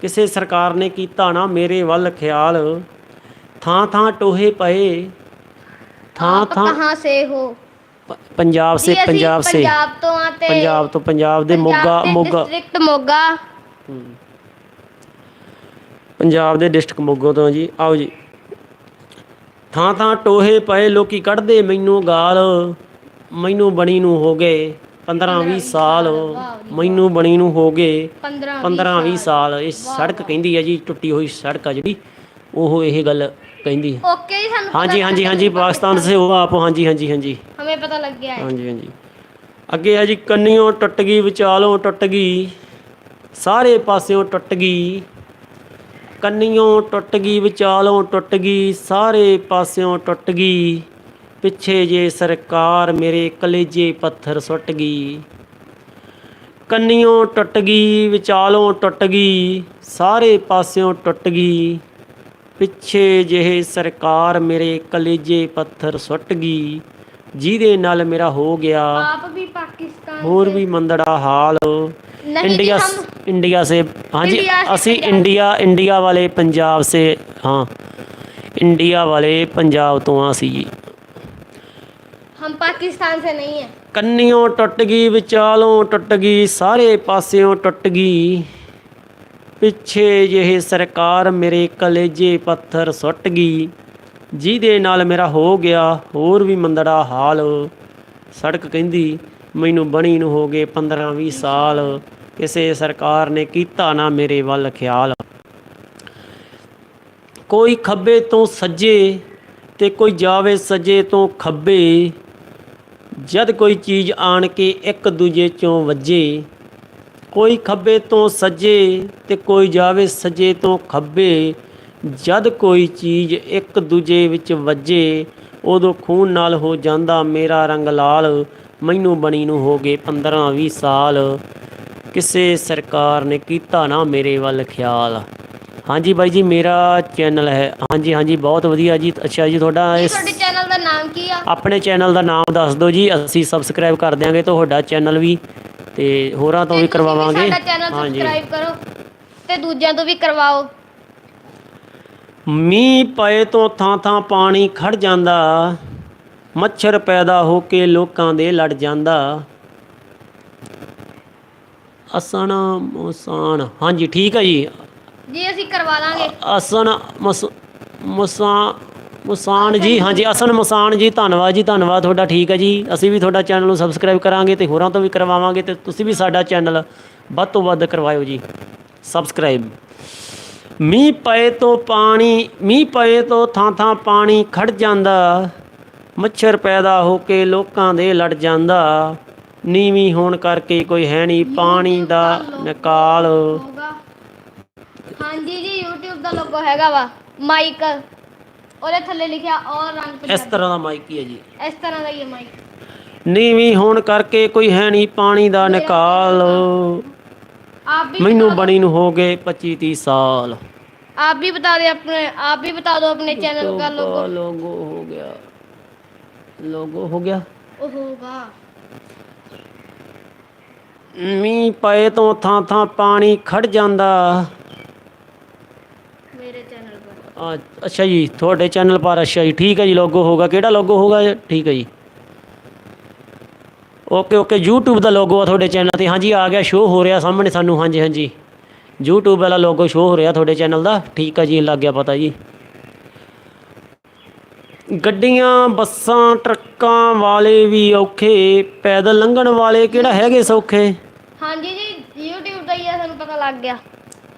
ਕਿਸੇ ਸਰਕਾਰ ਨੇ ਕੀਤਾ ਨਾ ਮੇਰੇ ਵੱਲ ਖਿਆਲ। ਥਾਂ ਥਾਂ ਟੋਹੇ ਪਏ। ਥਾਂ ਥਾਂ ਕਹਾਂ ਸੇ ਹੋ? ਪ- ਪੰਜਾਬ ਸੇ ਜੀ ਅਸੀਂ ਪੰਜਾਬ ਸੇ। ਪੰਜਾਬ ਤੋਂ ਆ ਤੇ ਪੰਜਾਬ ਤੋਂ ਪੰਜਾਬ ਦੇ ਮੋਗਾ ਮੋਗਾ। ਡਿਸਟ੍ਰਿਕਟ ਮੋਗਾ। ਪੰਜਾਬ ਦੇ ਡਿਸਟ੍ਰਿਕਟ ਮੋਗਾ ਤੋਂ ਜੀ। ਆਓ ਜੀ। ਥਾਂ ਥਾਂ ਟੋਹੇ ਪਏ ਲੋਕੀ ਕੱਢਦੇ ਮੈਨੂੰ ਗਾਲ। ਮੈਨੂੰ ਬਣੀ ਨੂੰ ਹੋ ਗਏ 15 20 ਸਾਲ। ਮੈਨੂੰ ਬਣੀ ਨੂੰ ਹੋ ਗਏ 15 15 20 ਸਾਲ ਇਹ ਸੜਕ ਕਹਿੰਦੀ ਹੈ ਜੀ ਟੁੱਟੀ ਹੋਈ ਸੜਕ ਆ ਜਿਹੜੀ। ਉਹ ਇਹ ਗੱਲ ਕਹਿੰਦੀ ਹੈ ਓਕੇ ਜੀ ਸਾਨੂੰ ਹਾਂਜੀ ਹਾਂਜੀ ਹਾਂਜੀ ਪਾਕਿਸਤਾਨ ਸੇ ਹੋ ਆਪ। ਹਾਂਜੀ ਹਾਂਜੀ ਹਾਂਜੀ। ਹਮੇ ਪਤਾ ਲੱਗ ਗਿਆ ਹੈ। ਹਾਂਜੀ ਹਾਂਜੀ। ਅੱਗੇ ਆ ਜੀ, ਕੰਨੀਓ ਟੁੱਟ ਗਈ ਵਿਚਾਲੋਂ ਟੁੱਟ ਗਈ ਸਾਰੇ ਪਾਸਿਓਂ ਟੁੱਟ ਗਈ ਕੰਨੀਓ ਟੁੱਟ ਗਈ ਵਿਚਾਲੋਂ ਟੁੱਟ ਗਈ ਸਾਰੇ ਪਾਸਿਓਂ ਟੁੱਟ ਗਈ ਪਿੱਛੇ ਜੇ ਸਰਕਾਰ, ਮੇਰੇ ਕਲੇਜੇ ਪੱਥਰ ਸੁੱਟ ਗਈ ਕੰਨੀਓ ਟੁੱਟ ਗਈ ਵਿਚਾਲੋਂ ਟੁੱਟ ਗਈ ਸਾਰੇ ਪਾਸਿਓਂ ਟੁੱਟ ਗਈ ਪਿੱਛੇ ਜਿਹੇ ਸਰਕਾਰ, ਮੇਰੇ ਕਲੇਜੇ ਪੱਥਰ ਸੁੱਟ ਗਈ ਜਿਹਦੇ ਨਾਲ ਮੇਰਾ ਹੋ ਗਿਆ ਆਪ ਵੀ ਪਾਕਿਸਤਾਨ ਹੋਰ ਵੀ ਮੰਦੜਾ ਹਾਲ नहीं जी, इंडिया हम- इंडिया से हाँ जी इंडिया से ਅਸੀਂ पंजाब। ਇੰਡੀਆ ਇੰਡੀਆ ਵਾਲੇ ਪੰਜਾਬ ਸੇ ਹਾਂ ਇੰਡੀਆ ਵਾਲੇ ਪੰਜਾਬ ਤੋਂ ਆ ਅਸੀਂ ਜੀ हम पाकिस्तान से नहीं है ਕੰਨੀਓਂ ਟੁੱਟ ਗਈ ਵਿਚਾਲੋਂ ਟੁੱਟ ਗਈ ਸਾਰੇ ਪਾਸਿਓਂ ਟੁੱਟ ਗਈ ਪਿੱਛੇ ਜਿਹੇ ਸਰਕਾਰ ਮੇਰੇ ਕਲੇਜੇ ਪੱਥਰ ਸੁੱਟ ਗਈ ਜਿਹਦੇ ਨਾਲ ਮੇਰਾ ਹੋ ਗਿਆ ਹੋਰ ਵੀ ਮੰਦੜਾ ਹਾਲ। ਸੜਕ ਕਹਿੰਦੀ, ਮੈਨੂੰ ਬਣੀ ਨੂੰ ਹੋ ਗਏ 15 20 ਸਾਲ। ਕਿਸੇ ਸਰਕਾਰ ਨੇ ਕੀਤਾ ਨਾ ਮੇਰੇ ਵੱਲ ਖਿਆਲ। ਕੋਈ ਖੱਬੇ ਤੋਂ ਸੱਜੇ ਤੇ ਕੋਈ ਜਾਵੇ ਸੱਜੇ ਤੋਂ ਖੱਬੇ। ਜਦ ਕੋਈ ਚੀਜ਼ ਆਣ ਕੇ ਇੱਕ ਦੂਜੇ ਚੋਂ ਵੱਜੇ। ਕੋਈ ਖੱਬੇ ਤੋਂ ਸੱਜੇ ਤੇ ਕੋਈ ਜਾਵੇ ਸੱਜੇ ਤੋਂ ਖੱਬੇ। ਜਦ ਕੋਈ ਚੀਜ਼ ਇੱਕ ਦੂਜੇ ਵਿੱਚ ਵੱਜੇ ਉਦੋਂ ਖੂਨ ਨਾਲ ਹੋ ਜਾਂਦਾ ਮੇਰਾ ਰੰਗ ਲਾਲ ਮੈਨੂੰ ਬਣੀ ਨੂੰ ਹੋ ਗਏ 15 20 ਸਾਲ। ਕਿਸੇ ਸਰਕਾਰ ਨੇ ਕੀਤਾ ਨਾ ਮੇਰੇ ਵੱਲ ਖਿਆਲ। ਹਾਂਜੀ ਬਾਈ ਜੀ ਮੇਰਾ ਚੈਨਲ ਹੈ। ਹਾਂਜੀ ਹਾਂਜੀ ਬਹੁਤ ਵਧੀਆ ਜੀ। ਅੱਛਾ ਜੀ ਤੁਹਾਡਾ ਇਸ ਤੁਹਾਡੇ ਚੈਨਲ ਦਾ ਨਾਮ ਕੀ ਆ? ਆਪਣੇ ਚੈਨਲ ਦਾ ਨਾਮ ਦੱਸ ਦਿਓ ਜੀ। ਅਸੀਂ ਸਬਸਕ੍ਰਾਈਬ ਕਰ ਦਿਆਂਗੇ ਤੁਹਾਡਾ ਚੈਨਲ ਵੀ ਤੇ ਹੋਰਾਂ ਤੋਂ ਵੀ ਕਰਵਾਵਾਂਗੇ। ਸਾਡਾ ਚੈਨਲ ਸਬਸਕ੍ਰਾਈਬ ਕਰੋ ਤੇ ਦੂਜਿਆਂ ਤੋਂ ਵੀ ਕਰਵਾਓ। ਮੀਂਹ ਪਏ ਤੋਂ ਥਾਂ ਥਾਂ ਪਾਣੀ ਖੜ ਜਾਂਦਾ ਮੱਛਰ ਪੈਦਾ ਹੋ ਕੇ ਲੋਕਾਂ ਦੇ ਲੜ ਜਾਂਦਾ। ਅਸਣ ਮੁਸਾਨ ਹਾਂਜੀ ਠੀਕ ਹੈ ਜੀ। ਜੀ ਅਸੀਂ ਕਰਵਾ ਲਾਂਗੇ। ਅਸਨ ਮਸ ਮੁਸਾ ਮੁਸਾਨ ਜੀ ਹਾਂਜੀ ਅਸਨ ਮੁਸਾਨ ਜੀ ਧੰਨਵਾਦ ਜੀ ਧੰਨਵਾਦ ਤੁਹਾਡਾ ਠੀਕ ਹੈ ਜੀ। ਅਸੀਂ ਵੀ ਤੁਹਾਡਾ ਚੈਨਲ ਨੂੰ ਸਬਸਕ੍ਰਾਈਬ ਕਰਾਂਗੇ ਤੇ ਹੋਰਾਂ ਤੋਂ ਵੀ ਕਰਵਾਵਾਂਗੇ ਤੇ ਤੁਸੀਂ ਵੀ ਸਾਡਾ ਚੈਨਲ ਵੱਧ ਤੋਂ ਵੱਧ ਕਰਵਾਇਓ ਜੀ। ਸਬਸਕ੍ਰਾਈਬ। ਮੀਂਹ ਪਏ ਤੋਂ ਪਾਣੀ ਮੀਂਹ ਪਏ ਤੋਂ ਥਾਂ ਥਾਂ ਪਾਣੀ ਖੜ ਜਾਂਦਾ। ਮੱਛਰ ਪੈਦਾ ਹੋ ਕੇ ਲੋਕਾਂ ਦੇ ਲੜ ਜਾਂਦਾ। ਨੀਵੀਂ ਹੋਣ ਕਰਕੇ ਕੋਈ ਹੈ ਨਹੀਂ ਪਾਣੀ ਦਾ ਨਿਕਾਲ। ਹਾਂਜੀ ਜੀ YouTube ਦਾ ਲੋਗੋ ਹੈਗਾ ਵਾ। ਮਾਈਕ ਉਹਦੇ ਥੱਲੇ ਲਿਖਿਆ ਔਰ ਰੰਗ ਇਸ ਪੰਜਾਬੀ ਤਰ੍ਹਾਂ ਦਾ ਮਾਈਕ ਹੀ ਹੈ ਜੀ। ਇਸ ਤਰ੍ਹਾਂ ਦਾ ਹੀ ਹੈ ਮਾਈਕ ਨੀਵੀਂ ਹੋਣ ਕਰਕੇ ਕੋਈ ਹੈ ਨਹੀਂ ਪਾਣੀ ਦਾ ਨਿਕਾਲ। आप भी ਮੈਨੂੰ बता दो- ਬਣੀ ਨੂੰ ਹੋ ਗਏ 25 30 ਸਾਲ आप भी बता दे अपने आप भी बता दो अपने चैनल का लोगो ਲੋਗੋ ਹੋ ਗਿਆ ਲੋਗੋ ਹੋ ਗਿਆ ओ होगा ਮੀਂਹ ਪਏ ਤੋਂ ਥਾਂ ਥਾਂ ਪਾਣੀ ਖੜ ਜਾਂਦਾ मेरे चैनल पर ਆ, ਅੱਛਾ ਜੀ ਤੁਹਾਡੇ ਚੈਨਲ ਪਰ ਅੱਛਾ ਜੀ ਠੀਕ ਹੈ ਜੀ ਲੋਗੋ ਹੋਗਾ ਕਿਹੜਾ ਲੋਗੋ ਹੋਗਾ ਇਹ? ਠੀਕ ਹੈ ਜੀ ਓਕੇ ਓਕੇ, YouTube ਦਾ ਲੋਗੋ ਆ ਤੁਹਾਡੇ ਚੈਨਲ ਤੇ। ਹਾਂਜੀ, ਆ ਗਿਆ ਸ਼ੋ ਹੋ ਰਿਹਾ ਸਾਹਮਣੇ ਸਾਨੂੰ। ਹਾਂਜੀ ਹਾਂਜੀ। YouTube ਵਾਲਾ ਲੋਗੋ ਸ਼ੋ ਹੋ ਰਿਹਾ ਤੁਹਾਡੇ ਚੈਨਲ ਦਾ। ਠੀਕ ਆ ਜੀ, ਲੱਗ ਗਿਆ ਪਤਾ ਜੀ। ਗੱਡੀਆਂ, ਬੱਸਾਂ, ਟਰੱਕਾਂ ਵਾਲੇ ਵੀ ਔਖੇ। ਪੈਦਲ ਲੰਘਣ ਵਾਲੇ ਕਿਹੜਾ ਹੈਗੇ ਸੌਖੇ? ਹਾਂਜੀ ਜੀ, YouTube ਦਾ ਹੀ ਆ ਸਾਨੂੰ ਪਤਾ ਲੱਗ ਗਿਆ।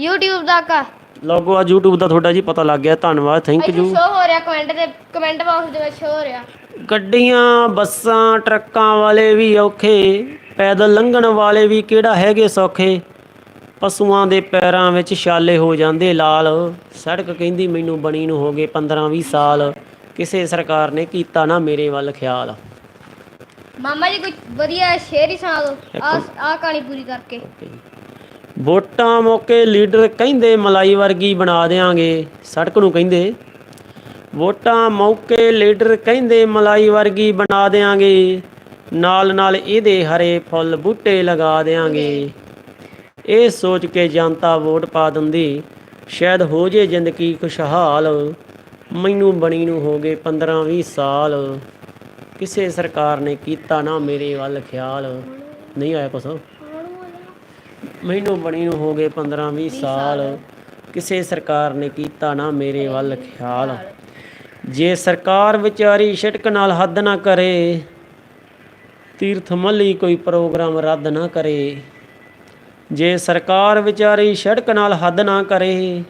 YouTube ਦਾ ਕਾ ਲੋਗੋ ਆ YouTube ਦਾ ਤੁਹਾਡਾ ਜੀ ਪਤਾ ਲੱਗ ਗਿਆ। ਧੰਨਵਾਦ ਥੈਂਕ ਇੱਥੇ ਯੂ ਸ਼ੋ ਹੋ ਰਿਹਾ ਕਮੈਂਟ ਦੇ ਕਮੈਂਟ ਬਾਕਸ ਦੇ ਵਿੱਚ ਸ਼ੋ ਹੋ ਰਿਹਾ। ਗੱਡੀਆਂ ਬੱਸਾਂ ਟਰੱਕਾਂ ਵਾਲੇ ਵੀ ਔਖੇ। ਪੈਦਲ ਲੰਘਣ ਵਾਲੇ ਵੀ ਕਿਹੜਾ ਹੈਗੇ ਸੌਖੇ? ਪਸ਼ੂਆਂ ਦੇ ਪੈਰਾਂ ਵਿੱਚ ਛਾਲੇ ਹੋ ਜਾਂਦੇ ਲਾਲ। ਸੜਕ ਕਹਿੰਦੀ ਮੈਨੂੰ ਬਣੀ ਨੂੰ ਹੋ ਗਏ 15 20 ਸਾਲ। ਕਿਸੇ ਸਰਕਾਰ ਨੇ ਕੀਤਾ ਨਾ ਮੇਰੇ ਵੱਲ ਖਿਆਲ। ਮਾਮਾ ਜੀ ਕੋਈ ਵਧੀਆ ਸ਼ੇਰ ਹੀ ਸੁਣਾ ਦਿਓ। ਆ ਆ ਕਹਾਣੀ ਪੂਰੀ ਕਰਕੇ। ਵੋਟਾਂ ਮੌਕੇ ਲੀਡਰ ਕਹਿੰਦੇ ਮਲਾਈ ਵਰਗੀ ਬਣਾ ਦੇਾਂਗੇ ਸੜਕ ਨੂੰ ਕਹਿੰਦੇ। ਵੋਟਾਂ ਮੌਕੇ ਲੀਡਰ ਕਹਿੰਦੇ ਮਲਾਈ ਵਰਗੀ ਬਣਾ ਦੇਾਂਗੇ ਨਾਲ ਨਾਲ ਇਹਦੇ ਹਰੇ ਫੁੱਲ ਬੂਟੇ ਲਗਾ ਦੇਾਂਗੇ ਇਹ ਸੋਚ ਕੇ ਜਨਤਾ ਵੋਟ ਪਾ ਦਿੰਦੀ, ਸ਼ਾਇਦ ਹੋ ਜੇ ਜ਼ਿੰਦਗੀ ਖੁਸ਼ਹਾਲ, ਮੈਨੂੰ ਬਣੀ ਨੂੰ ਹੋ ਗਏ 15 20 ਸਾਲ। ਕਿਸੇ ਸਰਕਾਰ ਨੇ ਕੀਤਾ ਨਾ ਮੇਰੇ ਵੱਲ ਖਿਆਲ, ਨਹੀਂ ਆਇਆ ਕੁਛ। ਮੈਨੂੰ ਬਣੀ ਨੂੰ ਹੋ ਗਏ 15 20 ਸਾਲ। ਕਿਸੇ ਸਰਕਾਰ ਨੇ ਕੀਤਾ ਨਾ ਮੇਰੇ ਵੱਲ ਖਿਆਲ। ਜੇ ਸਰਕਾਰ ਵਿਚਾਰੀ ਛਟਕ ਨਾਲ ਹੱਦ ਨਾ ਕਰੇ ਤੀਰਥ ਮੱਲੀ ਕੋਈ ਪ੍ਰੋਗਰਾਮ ਰੱਦ ਨਾ ਕਰੇ। ਜੇ ਸਰਕਾਰ ਵਿਚਾਰੀ ਛੜਕ ਨਾਲ ਹੱਦ ਨਾ ਕਰੇ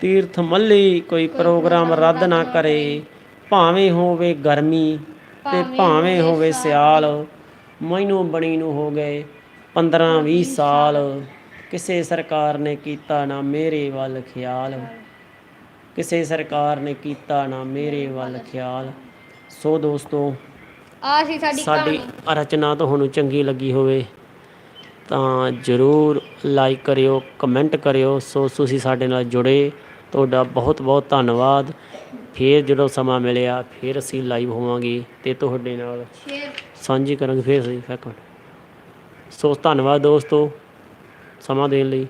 ਤੀਰਥ ਮੱਲੀ ਕੋਈ ਪ੍ਰੋਗਰਾਮ ਰੱਦ ਨਾ ਕਰੇ। ਭਾਵੇਂ ਹੋਵੇ ਗਰਮੀ ਤੇ ਭਾਵੇਂ ਹੋਵੇ ਸਿਆਲ। ਮੈਨੂੰ ਬਣੀ ਨੂੰ ਹੋ ਗਏ 15 20 ਸਾਲ ਕਿਸੇ ਸਰਕਾਰ ਨੇ ਕੀਤਾ ਨਾ ਮੇਰੇ ਵੱਲ ਖਿਆਲ। ਕਿਸੇ ਸਰਕਾਰ ਨੇ ਕੀਤਾ ਨਾ ਮੇਰੇ ਵੱਲ ਖਿਆਲ। ਸੋ ਦੋਸਤੋ ਆ ਸੀ ਸਾਡੀ ਰਚਨਾ ਤੁਹਾਨੂੰ ਚੰਗੀ ਲੱਗੀ ਹੋਵੇ ਤਾਂ ਜਰੂਰ ਲਾਈਕ ਕਰਿਓ ਕਮੈਂਟ ਕਰਿਓ। ਸੋ ਤੁਸੀਂ ਸਾਡੇ ਨਾਲ ਜੁੜੇ। ਤੁਹਾਡਾ ਬਹੁਤ ਬਹੁਤ ਧੰਨਵਾਦ। ਫੇਰ ਜਦੋਂ ਸਮਾਂ ਮਿਲਿਆ ਫੇਰ ਅਸੀਂ ਲਾਈਵ ਹੋਵਾਂਗੇ ਤੇ ਤੁਹਾਡੇ ਨਾਲ ਸਾਂਝੀ ਕਰਾਂਗੇ। ਫੇਰ ਸਹੀ ਫੈਕਟ ਸੋ ਧੰਨਵਾਦ ਦੋਸਤੋ ਸਮਾਂ ਦੇਣ ਲਈ।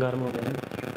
ਗਰਮ ਹੋ ਗਿਆ।